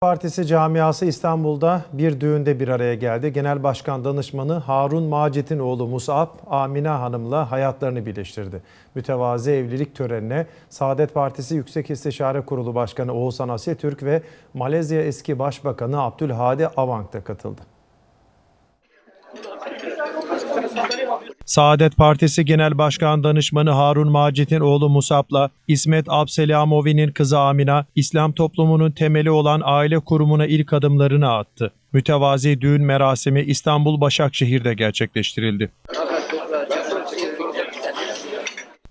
Partisi camiası İstanbul'da bir düğünde bir araya geldi. Genel Başkan Danışmanı Harun Macit'in oğlu Musab, Amine Hanım'la hayatlarını birleştirdi. Mütevazi evlilik törenine Saadet Partisi Yüksek İstişare Kurulu Başkanı Oğuzhan Asyatürk ve Malezya eski Başbakanı Abdülhadi Avank da katıldı. Saadet Partisi Genel Başkan Danışmanı Harun Macit'in oğlu Musab'la İsmet Abselamovi'nin kızı Amina, İslam toplumunun temeli olan aile kurumuna ilk adımlarını attı. Mütevazi düğün merasimi İstanbul Başakşehir'de gerçekleştirildi.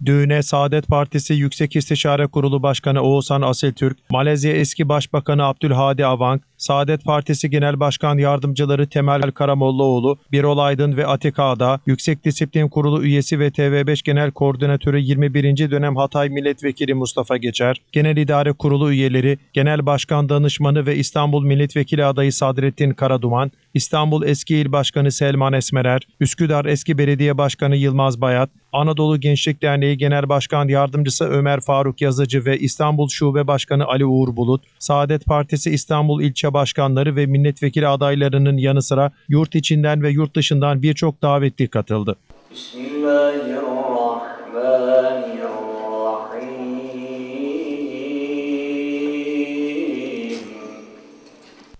Düğüne Saadet Partisi Yüksek İstişare Kurulu Başkanı Oğuzhan Aseltürk, Malezya eski Başbakanı Abdülhadi Avank, Saadet Partisi Genel Başkan Yardımcıları Temel Karamollaoğlu, Birol Aydın ve Atik Ağda, Yüksek Disiplin Kurulu üyesi ve TV5 Genel Koordinatörü 21. dönem Hatay Milletvekili Mustafa Geçer, Genel İdare Kurulu üyeleri, Genel Başkan Danışmanı ve İstanbul Milletvekili adayı Sadrettin Karaduman, İstanbul Eski İl Başkanı Selman Esmerer, Üsküdar Eski Belediye Başkanı Yılmaz Bayat, Anadolu Gençlik Derneği Genel Başkan Yardımcısı Ömer Faruk Yazıcı ve İstanbul Şube Başkanı Ali Uğur Bulut, Saadet Partisi İstanbul İlçe Başkanları ve milletvekili adaylarının yanı sıra yurt içinden ve yurt dışından birçok davetli katıldı. Bismillahirrahmanirrahim.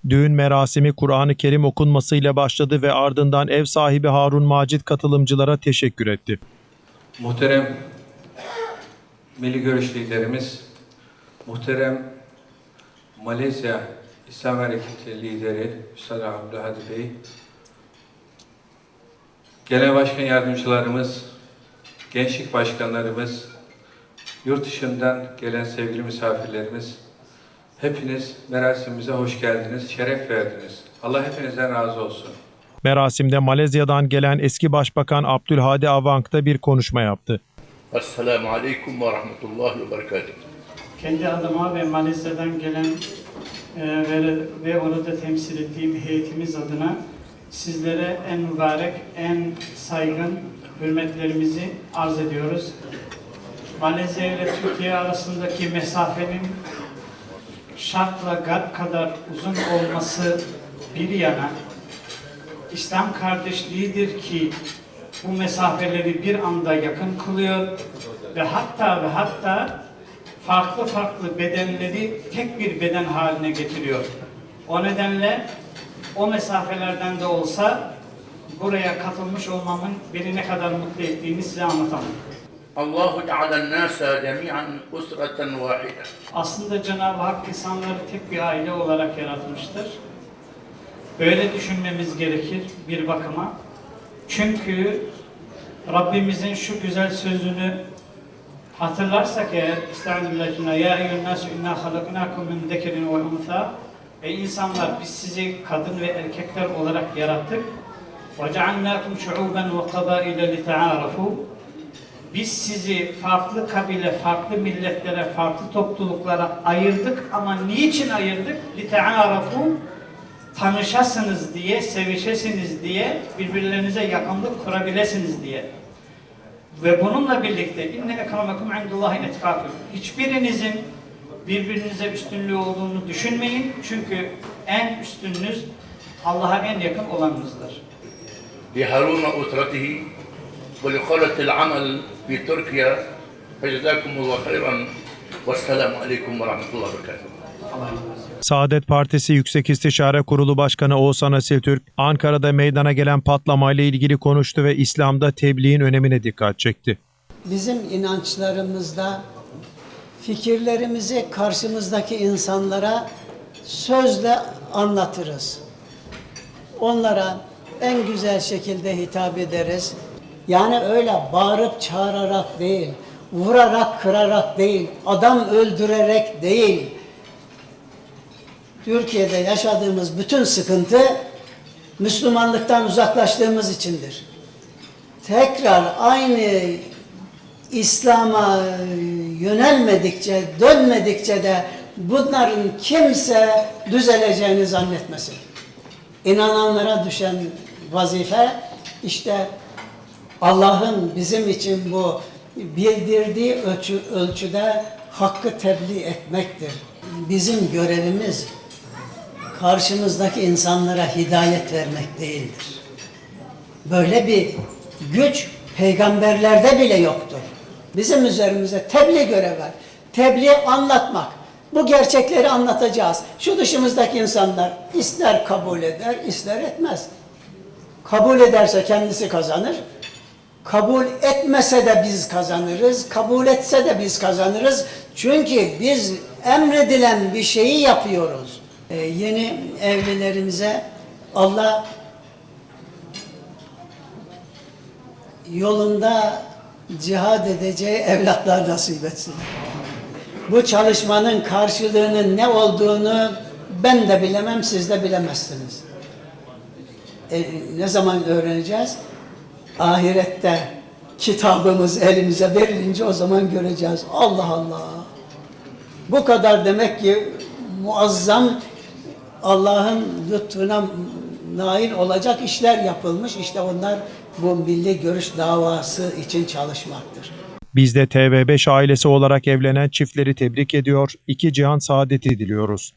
Düğün merasimi Kur'an-ı Kerim okunmasıyla başladı ve ardından ev sahibi Harun Macit katılımcılara teşekkür etti. Muhterem milli görüş liderimiz, muhterem Malezya İslam Hareketi lideri Üstad Abdülhadi Bey, genel başkan yardımcılarımız, gençlik başkanlarımız, yurt dışından gelen sevgili misafirlerimiz, hepiniz merasimimize hoş geldiniz, şeref verdiniz. Allah hepinizden razı olsun. Merasimde Malezya'dan gelen eski Başbakan Abdülhadi Avank da bir konuşma yaptı. Esselamu Aleyküm ve Rahmetullahi ve Berekatuhu. kendi adıma ve Malezya'dan gelen e, ve, ve orada temsil ettiğim heyetimiz adına sizlere en mübarek, en saygın hürmetlerimizi arz ediyoruz. Malezya ile Türkiye arasındaki mesafenin şartla garp kadar uzun olması bir yana İslam kardeşliğidir ki bu mesafeleri bir anda yakın kılıyor ve hatta ve hatta farklı farklı bedenleri tek bir beden haline getiriyor. O nedenle o mesafelerden de olsa buraya katılmış olmamın beni ne kadar mutlu ettiğini size anlatamam. Allahu Teala nasa cemi'an usreten vahide. Aslında Cenab-ı Hak insanları tek bir aile olarak yaratmıştır. Böyle düşünmemiz gerekir bir bakıma. Çünkü Rabbimizin şu güzel sözünü hatırlarsak eğer Estağfirullah ya eyyühen nasu inna halaknakum min zekerin ve untha Ey insanlar biz sizi kadın ve erkekler olarak yarattık. Şuuben ve kabaile li biz sizi farklı kabile, farklı milletlere, farklı topluluklara ayırdık ama niçin ayırdık? لِتَعَارَفُوا Tanışasınız diye, sevişesiniz diye, birbirlerinize yakınlık kurabilesiniz diye. Ve bununla birlikte inne ekramakum indallahi etkakum. Hiçbirinizin birbirinize üstünlüğü olduğunu düşünmeyin. Çünkü en üstününüz Allah'a en yakın olanınızdır. لهارون وأسرته ولخالة العمل في تركيا فجزاكم الله خيرا والسلام عليكم ورحمة الله وبركاته. Allah'a emanet olun. Saadet Partisi Yüksek İstişare Kurulu Başkanı Oğuzhan Asiltürk, Ankara'da meydana gelen patlamayla ilgili konuştu ve İslam'da tebliğin önemine dikkat çekti. bizim inançlarımızda fikirlerimizi karşımızdaki insanlara sözle anlatırız. Onlara en güzel şekilde hitap ederiz. Yani öyle bağırıp çağırarak değil, vurarak kırarak değil, adam öldürerek değil. Türkiye'de yaşadığımız bütün sıkıntı Müslümanlıktan uzaklaştığımız içindir tekrar aynı İslam'a yönelmedikçe, dönmedikçe de bunların kimse düzeleceğini zannetmesin. İnananlara düşen vazife işte Allah'ın bizim için bu bildirdiği ölçü, ölçüde hakkı tebliğ etmektir. Bizim görevimiz karşımızdaki insanlara hidayet vermek değildir. Böyle bir güç peygamberlerde bile yoktur. Bizim üzerimize tebliğ görev var. Tebliğ anlatmak. Bu gerçekleri anlatacağız. Şu dışımızdaki insanlar ister kabul eder, ister etmez. Kabul ederse kendisi kazanır. Kabul etmese de biz kazanırız. Kabul etse de biz kazanırız. Çünkü biz emredilen bir şeyi yapıyoruz. Ee, yeni evlilerimize Allah yolunda cihad edeceği evlatlar nasip etsin. Bu çalışmanın karşılığının ne olduğunu ben de bilemem, siz de bilemezsiniz. E, ne zaman öğreneceğiz? Ahirette kitabımız elimize verilince o zaman göreceğiz. Allah Allah. Bu kadar demek ki muazzam Allah'ın lütfuna nail olacak işler yapılmış. İşte onlar bu milli görüş davası için çalışmaktır. Biz de TV5 ailesi olarak evlenen çiftleri tebrik ediyor, iki cihan saadeti diliyoruz.